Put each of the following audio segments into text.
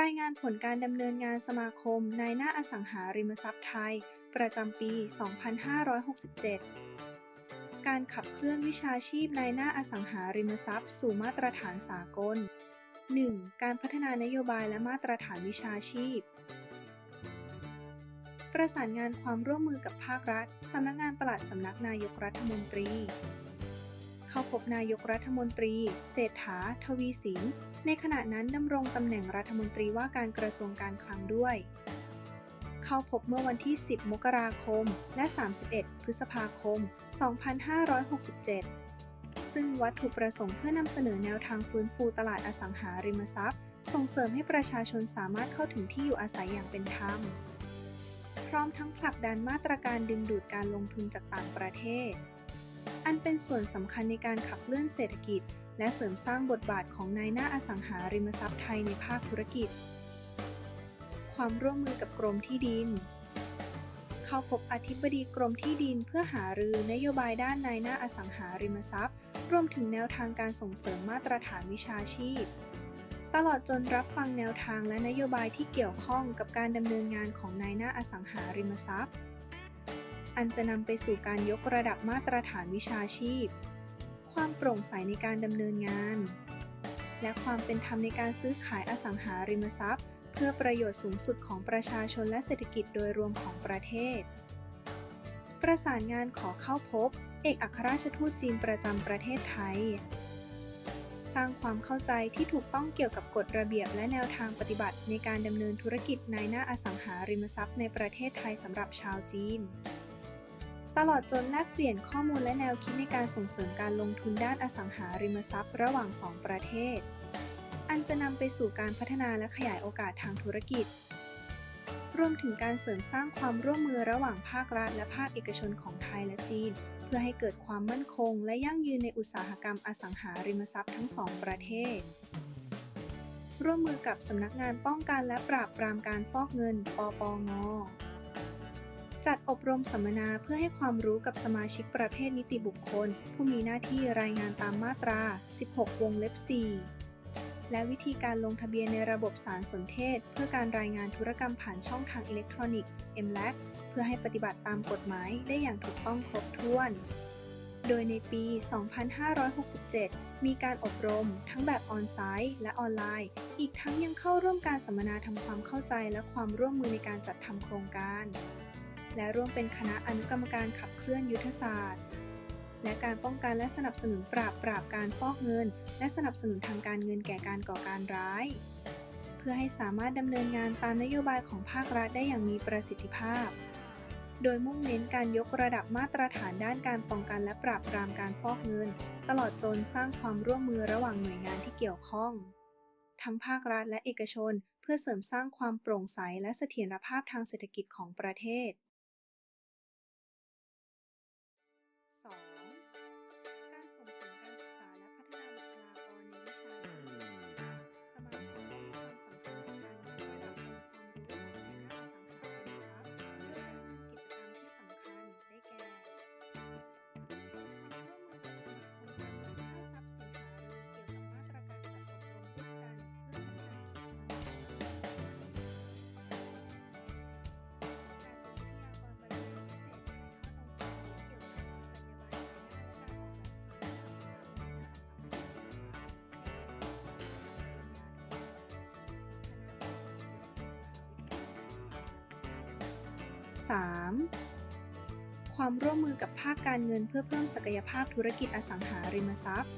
รายงานผลการดำเนินงานสมาคมนายหน้าอสังหาริมทรัพย์ไทย ประจำปี 2567 การขับเคลื่อนวิชาชีพนายหน้าอสังหาริมทรัพย์ สู่มาตรฐานสากล 1. การพัฒนานโยบายและมาตรฐานวิชาชีพ ประสานงานความร่วมมือกับภาครัฐ สำนักงานปลัดสำนักนายกรัฐมนตรี บนายกรัฐมนตรี เศรษฐา ทวีสิน ในขณะนั้นดำรงตำแหน่งรัฐมนตรีว่าการกระทรวงการคลังด้วย เข้าพบเมื่อวันที่ 10 มกราคม และ 31 พฤษภาคม 2567 ซึ่งวัตถุประสงค์เพื่อนำเสนอแนวทางฟื้นฟูตลาดอสังหาริมทรัพย์ ส่งเสริมให้ประชาชนสามารถเข้าถึงที่อยู่อาศัยอย่างเป็นธรรม พร้อมทั้งผลักดันมาตรการดึงดูดการลงทุนจากต่างประเทศ อันเป็นส่วนสำคัญในการขับเคลื่อนเศรษฐกิจ และเสริมสร้างบทบาทของนายหน้าอสังหาริมทรัพย์ไทยในภาคธุรกิจ ความร่วมมือกับกรมที่ดิน เข้าพบอธิบดีกรมที่ดินเพื่อหารือนโยบายด้านนายหน้าอสังหาริมทรัพย์ รวมถึงแนวทางการส่งเสริมมาตรฐานวิชาชีพ ตลอดจนรับฟังแนวทางและนโยบายที่เกี่ยวข้องกับการดำเนินงานของนายหน้าอสังหาริมทรัพย์ อันจะนำไปสู่การยกระดับมาตรฐานวิชาชีพ ความโปร่งใสในการดำเนินงาน และความเป็นธรรมในการซื้อขายอสังหาริมทรัพย์ เพื่อประโยชน์สูงสุดของประชาชนและเศรษฐกิจโดยรวมของประเทศ ประสานงานขอเข้าพบ เอกอัครราชทูตจีนประจำประเทศไทย สร้างความเข้าใจที่ถูกต้องเกี่ยวกับกฎระเบียบและแนวทางปฏิบัติในการดำเนินธุรกิจนายหน้าอสังหาริมทรัพย์ในประเทศไทยสำหรับชาวจีน ตลอดจนแลกเปลี่ยนข้อมูลและแนวคิดในการส่งเสริมการลงทุนด้านอสังหาริมทรัพย์ระหว่างสองประเทศ อันจะนำไปสู่การพัฒนาและขยายโอกาสทางธุรกิจ รวมถึงการเสริมสร้างความร่วมมือระหว่างภาครัฐและภาคเอกชนของไทยและจีน เพื่อให้เกิดความมั่นคง และยั่งยืนในอุตสาหกรรมอสังหาริมทรัพย์ทั้งสองประเทศ ร่วมมือกับสำนักงานป้องกันและปราบปรามการฟอกเงิน ปปง จัดอบรมสัมมนาเพื่อให้ความรู้กับสมาชิกประเภทนิติบุคคล ผู้มีหน้าที่รายงานตามมาตรา 16 วงเล็บ 4 และวิธีการลงทะเบียนในระบบสารสนเทศ เพื่อการรายงานธุรกรรมผ่านช่องทางอิเล็กทรอนิกส์ MLAC เพื่อให้ปฏิบัติตามกฎหมายได้อย่างถูกต้องครบถ้วน โดยในปี 2567 มีการอบรมทั้งแบบออนไซต์และออนไลน์ อีกทั้งยังเข้าร่วมการสัมมนาทำความเข้าใจและความร่วมมือในการจัดทำโครงการ และร่วมเป็นคณะอนุกรรมการขับเคลื่อนยุทธศาสตร์ และการป้องกันและสนับสนุนปราบปราบการฟอกเงิน และสนับสนุนทางการเงินแก่การก่อการร้าย เพื่อให้สามารถดำเนินงานตามนโยบายของภาครัฐได้อย่างมีประสิทธิภาพ โดยมุ่งเน้นการยกระดับมาตรฐานด้านการป้องกันและปราบปรามการฟอกเงิน ตลอดจนสร้างความร่วมมือระหว่างหน่วยงานที่เกี่ยวข้อง ทั้งภาครัฐและเอกชน เพื่อเสริมสร้างความโปร่งใสและเสถียรภาพทางเศรษฐกิจของประเทศ 3. ความร่วมมือกับภาคการเงินเพื่อเพิ่มศักยภาพธุรกิจอสังหาริมทรัพย์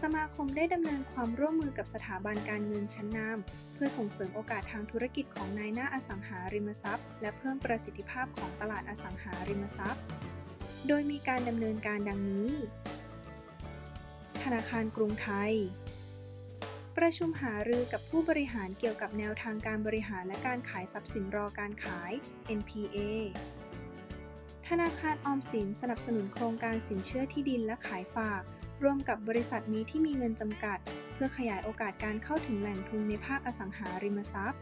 สมาคมได้ดำเนินความร่วมมือกับสถาบันการเงินชั้นนำเพื่อส่งเสริมโอกาสทางธุรกิจของนายหน้าอสังหาริมทรัพย์ และเพิ่มประสิทธิภาพของตลาดอสังหาริมทรัพย์ โดยมีการดำเนินการดังนี้ ธนาคารกรุงไทย ประชุมหารือกับผู้บริหารเกี่ยวกับแนวทางการบริหารและการขายทรัพย์สินรอการขาย NPA ธนาคารออมสินสนับสนุนโครงการสินเชื่อที่ดินและขายฝาก ร่วมกับบริษัทมีที่มีเงินจำกัด เพื่อขยายโอกาสการเข้าถึงแหล่งทุนในภาคอสังหาริมทรัพย์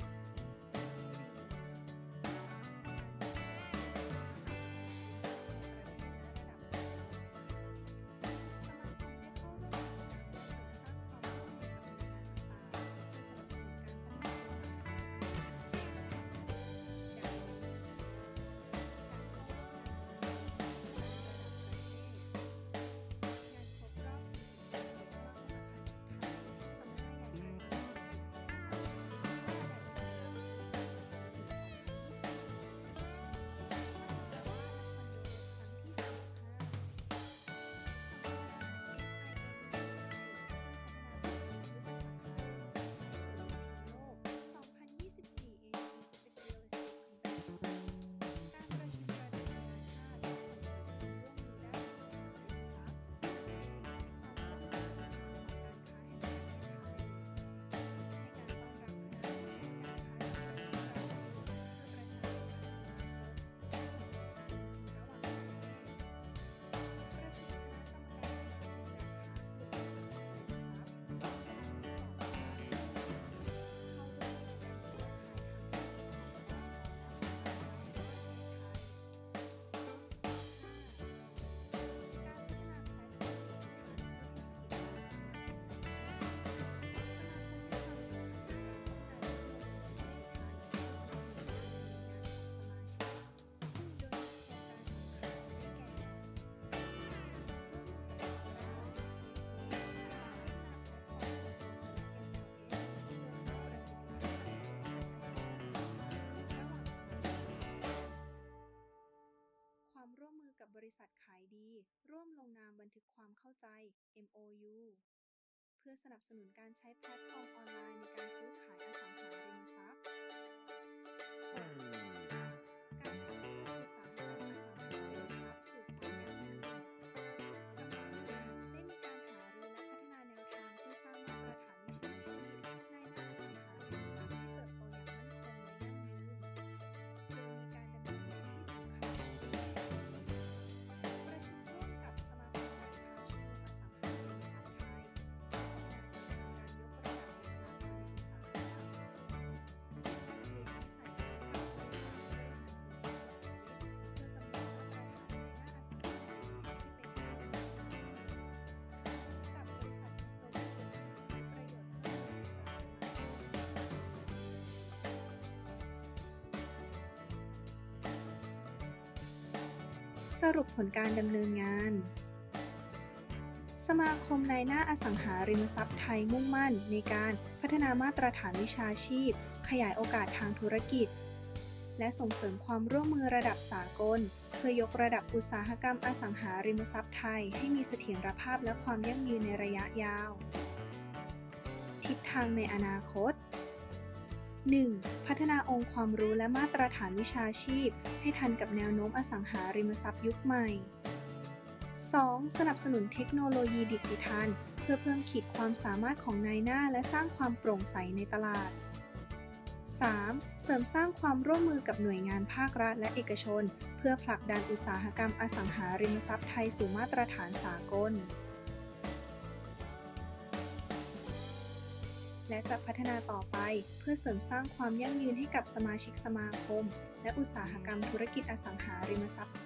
MOU เพื่อสนับสนุนการใช้แพลตฟอร์มออนไลน์ในการซื้อขายอสังหา สรุปผลการดำเนินงาน สมาคมนายหน้าอสังหาริมทรัพย์ไทยมุ่งมั่น ในการพัฒนามาตรฐานวิชาชีพ ขยายโอกาสทางธุรกิจ และส่งเสริมความร่วมมือระดับสากล เพื่อยกระดับอุตสาหกรรมอสังหาริมทรัพย์ไทยให้มีเสถียรภาพและความยั่งยืนในระยะยาว ทิศทางในอนาคต 1. พัฒนาองค์ความรู้และมาตรฐานวิชาชีพ ให้ทันกับแนวโน้มอสังหาริมทรัพย์ยุคใหม่ 2. สนับสนุนเทคโนโลยีดิจิทัล เพื่อเพิ่มขีดความสามารถของนายหน้าและสร้างความโปร่งใสในตลาด 3. เสริมสร้างความร่วมมือกับหน่วยงานภาครัฐและเอกชน เพื่อผลักดันอุตสาหกรรมอสังหาริมทรัพย์ไทยสู่มาตรฐานสากล และจะพัฒนาต่อไปเพื่อเสริมสร้างความยั่งยืนให้กับสมาชิกสมาคม และอุตสาหกรรมธุรกิจอสังหาริมทรัพย์